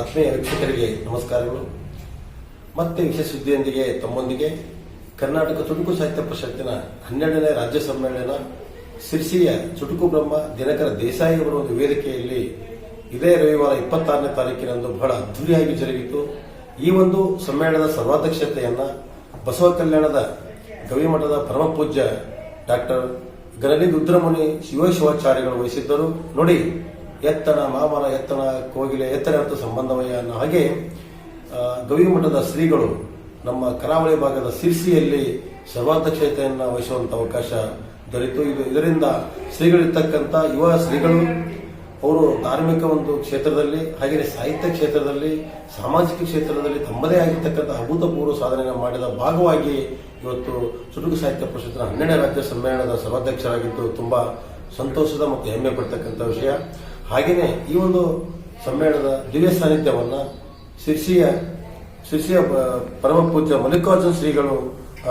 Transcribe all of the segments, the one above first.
ಆತ್ಮೀಯ ವೀಕ್ಷಕರಿಗೆ ನಮಸ್ಕಾರಗಳು. ಮತ್ತೆ ವಿಶೇಷ ಸುದ್ದಿಯೊಂದಿಗೆ ತಮ್ಮೊಂದಿಗೆ ಕರ್ನಾಟಕ ಚುಟುಕು ಸಾಹಿತ್ಯ ಪರಿಷತ್ತಿನ ಹನ್ನೆರಡನೇ ರಾಜ್ಯ ಸಮ್ಮೇಳನ ಸಿರ್ಸಿಯ ಚುಟುಕು ಬ್ರಹ್ಮ ದಿನಕರ ದೇಸಾಯಿ ಅವರ ಒಂದು ವೇದಿಕೆಯಲ್ಲಿ ಇದೇ ರವಿವಾರ ಇಪ್ಪತ್ತಾರನೇ ತಾರೀಕಿನಂದು ಬಹಳ ಅದ್ದೂರಿಯಾಗಿ ಜರುಗಿತು. ಈ ಒಂದು ಸಮ್ಮೇಳನದ ಸರ್ವಾಧ್ಯಕ್ಷತೆಯನ್ನ ಬಸವ ಕಲ್ಯಾಣದ ಗವಿಮಠದ ಪರಮ ಪೂಜ್ಯ ಡಾಕ್ಟರ್ ಗರಡಿ ರುದ್ರಮುನಿ ಶಿವಶಿವಾಚಾರ್ಯಗಳು ವಹಿಸಿದ್ದರು. ನೋಡಿ ಎತ್ತಣ ಮಾಮರ ಎತ್ತಣ, ಕೋಗಿಲೆ ಎತ್ತರ ಅಂತ ಸಂಬಂಧವಯ್ಯ ಅನ್ನೋ ಹಾಗೆ ಗವಿಮಠದ ಶ್ರೀಗಳು ನಮ್ಮ ಕರಾವಳಿ ಭಾಗದ ಸಿರ್ಸಿಯಲ್ಲಿ ಸರ್ವಾಧ್ಯಕ್ಷತೆಯನ್ನು ವಹಿಸುವಂತ ಅವಕಾಶ ದೊರೆಯಿತು ಇದು ಇದರಿಂದ ಶ್ರೀಗಳಿರ್ತಕ್ಕಂಥ ಯುವ ಶ್ರೀಗಳು, ಅವರು ಧಾರ್ಮಿಕ ಒಂದು ಕ್ಷೇತ್ರದಲ್ಲಿ, ಹಾಗೆಯೇ ಸಾಹಿತ್ಯ ಕ್ಷೇತ್ರದಲ್ಲಿ, ಸಾಮಾಜಿಕ ಕ್ಷೇತ್ರದಲ್ಲಿ ತಮ್ಮದೇ ಆಗಿರ್ತಕ್ಕಂಥ ಅಭೂತಪೂರ್ವ ಸಾಧನೆಯನ್ನು ಮಾಡಿದ ಭಾಗವಾಗಿ ಇವತ್ತು ಚುಟುಕು ಸಾಹಿತ್ಯ ಪರಿಷತ್ತಿನ ಹನ್ನೆರಡನೇ ರಾಜ್ಯ ಸಮ್ಮೇಳನದ ಸಭಾಧ್ಯಕ್ಷರಾಗಿದ್ದು, ತುಂಬಾ ಸಂತೋಷದ ಮತ್ತು ಹೆಮ್ಮೆ ಪಡ್ತಕ್ಕಂಥ ವಿಷಯ. ಹಾಗೆಯೇ ಈ ಒಂದು ಸಮ್ಮೇಳನದ ದಿವ್ಯ ಸಾನ್ನಿಧ್ಯವನ್ನ ಶಿರ್ಸಿಯ ಶಿರ್ಸಿಯ ಪರಮ ಪೂಜ್ಯ ಮಲ್ಲಿಕಾರ್ಜುನ ಶ್ರೀಗಳು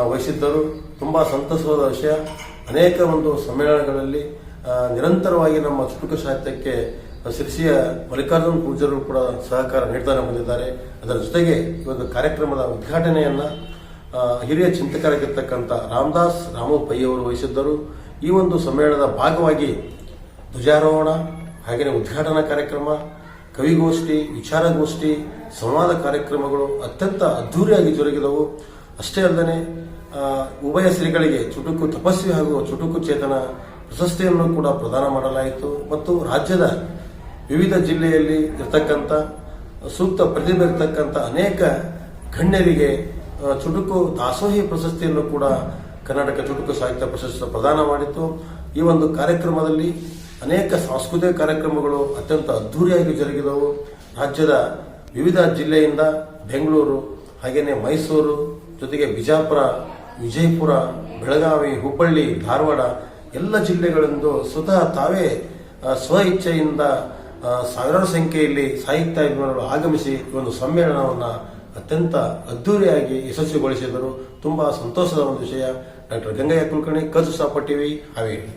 ವಹಿಸಿದ್ದರು. ತುಂಬಾ ಸಂತಸವಾದ ವಿಷಯ. ಅನೇಕ ಒಂದು ಸಮ್ಮೇಳನಗಳಲ್ಲಿ ನಿರಂತರವಾಗಿ ನಮ್ಮ ಚುಟುಕ ಸಾಹಿತ್ಯಕ್ಕೆ ಶಿರ್ಸಿಯ ಮಲ್ಲಿಕಾರ್ಜುನ ಪೂಜರು ಕೂಡ ಸಹಕಾರ ನೀಡ್ತಾನೆ ಬಂದಿದ್ದಾರೆ. ಅದರ ಜೊತೆಗೆ ಈ ಒಂದು ಕಾರ್ಯಕ್ರಮದ ಉದ್ಘಾಟನೆಯನ್ನ ಹಿರಿಯ ಚಿಂತಕರಾಗಿರ್ತಕ್ಕಂಥ ರಾಮದಾಸ್ ರಾಮು ವಹಿಸಿದ್ದರು. ಈ ಒಂದು ಸಮ್ಮೇಳನದ ಭಾಗವಾಗಿ ಧ್ವಜಾರೋಹಣ ಹಾಗೆಯೇ ಉದ್ಘಾಟನಾ ಕಾರ್ಯಕ್ರಮ, ಕವಿಗೋಷ್ಠಿ, ವಿಚಾರಗೋಷ್ಠಿ, ಸಂವಾದ ಕಾರ್ಯಕ್ರಮಗಳು ಅತ್ಯಂತ ಅದ್ಧೂರಿಯಾಗಿ ಜರುಗಿದವು. ಅಷ್ಟೇ ಅಲ್ಲದೆ ಉಭಯ ಶ್ರೀಗಳಿಗೆ ಚುಟುಕು ತಪಸ್ವಿ ಹಾಗೂ ಚುಟುಕು ಚೇತನ ಪ್ರಶಸ್ತಿಯನ್ನು ಕೂಡ ಪ್ರದಾನ ಮಾಡಲಾಯಿತು. ಮತ್ತು ರಾಜ್ಯದ ವಿವಿಧ ಜಿಲ್ಲೆಯಲ್ಲಿ ಇರತಕ್ಕಂಥ, ಸೂಕ್ತ ಪ್ರತಿಭೆ ಇರತಕ್ಕಂಥ ಅನೇಕ ಗಣ್ಯರಿಗೆ ಚುಟುಕು ದಾಸೋಹಿ ಪ್ರಶಸ್ತಿಯನ್ನು ಕೂಡ ಕರ್ನಾಟಕ ಚುಟುಕು ಸಾಹಿತ್ಯ ಪ್ರಶಸ್ತಿ ಪ್ರದಾನ ಮಾಡಿತ್ತು. ಈ ಒಂದು ಕಾರ್ಯಕ್ರಮದಲ್ಲಿ ಅನೇಕ ಸಾಂಸ್ಕೃತಿಕ ಕಾರ್ಯಕ್ರಮಗಳು ಅತ್ಯಂತ ಅದ್ಧೂರಿಯಾಗಿ ಜರುಗಿದವು. ರಾಜ್ಯದ ವಿವಿಧ ಜಿಲ್ಲೆಯಿಂದ ಬೆಂಗಳೂರು ಹಾಗೆಯೇ ಮೈಸೂರು, ಜೊತೆಗೆ ಬಿಜಾಪುರ, ವಿಜಯಪುರ, ಬೆಳಗಾವಿ, ಹುಬ್ಬಳ್ಳಿ, ಧಾರವಾಡ ಎಲ್ಲ ಜಿಲ್ಲೆಗಳಿಂದ ಸ್ವತಃ ತಾವೇ ಸ್ವ ಇಚ್ಛೆಯಿಂದ ಸಾವಿರಾರು ಸಂಖ್ಯೆಯಲ್ಲಿ ಸಾಹಿತ್ಯ ಅಭಿಮಾನಿಗಳು ಆಗಮಿಸಿ ಒಂದು ಸಮ್ಮೇಳನವನ್ನು ಅತ್ಯಂತ ಅದ್ಧೂರಿಯಾಗಿ ಯಶಸ್ವಿಗೊಳಿಸಿದರು. ತುಂಬಾ ಸಂತೋಷದ ಒಂದು ವಿಷಯ. ಡಾಕ್ಟರ್ ಗಂಗಯ್ಯ ಕುಲಕರ್ಣಿ ಕಸು ಸಾಪ ಟಿವಿ, ಹಾವೇರಿ.